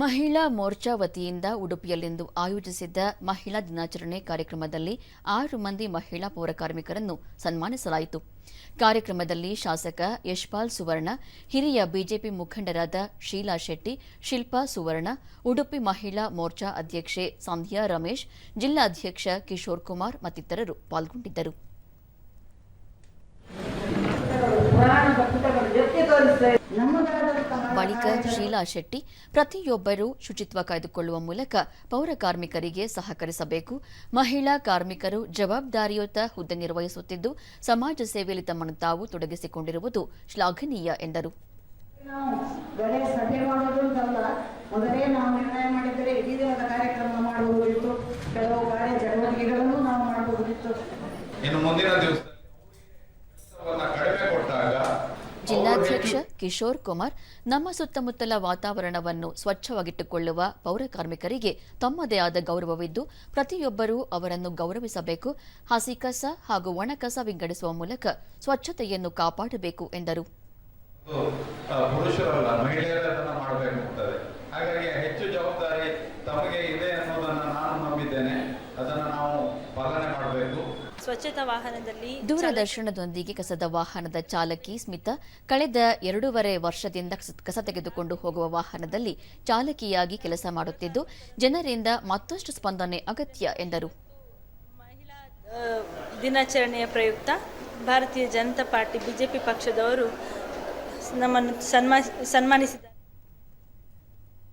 ಮಹಿಳಾ ಮೋರ್ಚಾ ವತಿಯಿಂದ ಉಡುಪಿಯಲ್ಲಿಂದು ಆಯೋಜಿಸಿದ್ದ ಮಹಿಳಾ ದಿನಾಚರಣೆ ಕಾರ್ಯಕ್ರಮದಲ್ಲಿ ಆರು ಮಂದಿ ಮಹಿಳಾ ಪೌರಕಾರ್ಮಿಕರನ್ನು ಸನ್ಮಾನಿಸಲಾಯಿತು. ಕಾರ್ಯಕ್ರಮದಲ್ಲಿ ಶಾಸಕ ಯಶ್ಪಾಲ್ ಸುವರ್ಣ, ಹಿರಿಯ ಬಿಜೆಪಿ ಮುಖಂಡರಾದ ಶೀಲಾ ಶೆಟ್ಟಿ, ಶಿಲ್ಪಾ ಸುವರ್ಣ, ಉಡುಪಿ ಮಹಿಳಾ ಮೋರ್ಚಾ ಅಧ್ಯಕ್ಷೆ ಸಂಧ್ಯಾ ರಮೇಶ್, ಜಿಲ್ಲಾಧ್ಯಕ್ಷ ಕಿಶೋರ್ ಕುಮಾರ್ ಮತ್ತಿತರರು ಪಾಲ್ಗೊಂಡಿದ್ದರು. ನಮ್ಮದಾದಂತಹ ಶೀಲಾ ಶೆಟ್ಟಿ ಪ್ರತಿಯೊಬ್ಬರೂ ಶುಚಿತ್ವ ಕಾಯ್ದುಕೊಳ್ಳುವ ಮೂಲಕ ಪೌರ ಕಾರ್ಮಿಕರಿಗೆ ಸಹಕರಿಸಬೇಕು. ಮಹಿಳಾ ಕಾರ್ಮಿಕರು ಜವಾಬ್ದಾರಿಯುತ ಹುದ್ದೆ ನಿರ್ವಹಿಸುತ್ತಿದ್ದು ಸಮಾಜ ಸೇವೆಯಲ್ಲಿ ತಮ್ಮನ್ನು ತಾವು ತೊಡಗಿಸಿಕೊಂಡಿರುವುದು ಶ್ಲಾಘನೀಯ ಎಂದರು. ನಾವು ಮುಂದಿನ ಸಭೆ ಜಿಲ್ಲಾಧ್ಯಕ್ಷ ಕಿಶೋರ್ ಕುಮಾರ್ ನಮ್ಮ ಸುತ್ತಮುತ್ತಲ ವಾತಾವರಣವನ್ನು ಸ್ವಚ್ಛವಾಗಿಟ್ಟುಕೊಳ್ಳುವ ಪೌರ ಕಾರ್ಮಿಕರಿಗೆ ತಮ್ಮದೇ ಆದ ಗೌರವವಿದ್ದು ಪ್ರತಿಯೊಬ್ಬರೂ ಅವರನ್ನು ಗೌರವಿಸಬೇಕು ಹಸಿ ಕಸ ಹಾಗೂ ಒಣ ಕಸ ವಿಂಗಡಿಸುವ ಮೂಲಕ ಸ್ವಚ್ಛತೆಯನ್ನು ಕಾಪಾಡಬೇಕು ಎಂದರು. ಹಾಗಾಗಿ ಹೆಚ್ಚು ಜವಾಬ್ದಾರಿ ತಮಗೆ ಇದೆ ಸ್ವಚ್ಛತಾ ವಾಹನದಲ್ಲಿ ದೂರದರ್ಶನದೊಂದಿಗೆ ಕಸದ ವಾಹನದ ಚಾಲಕಿ ಸ್ಮಿತಾ ಕಳೆದ ಎರಡೂವರೆ ವರ್ಷದಿಂದ ಕಸ- ತೆಗೆದುಕೊಂಡು ಹೋಗುವ ವಾಹನದಲ್ಲಿ ಚಾಲಕಿಯಾಗಿ ಕೆಲಸ ಮಾಡುತ್ತಿದ್ದು ಜನರಿಂದ ಮತ್ತಷ್ಟು ಸ್ಪಂದನೆ ಅಗತ್ಯ ಎಂದರು. ದಿನಾಚರಣೆಯ ಪ್ರಯುಕ್ತ ಭಾರತೀಯ ಜನತಾ ಪಾರ್ಟಿ ಬಿಜೆಪಿ ಪಕ್ಷದವರು ನಮ್ಮನ್ನು ಸನ್ಮಾ ಸನ್ಮಾನಿಸಿದ್ದಾರೆ.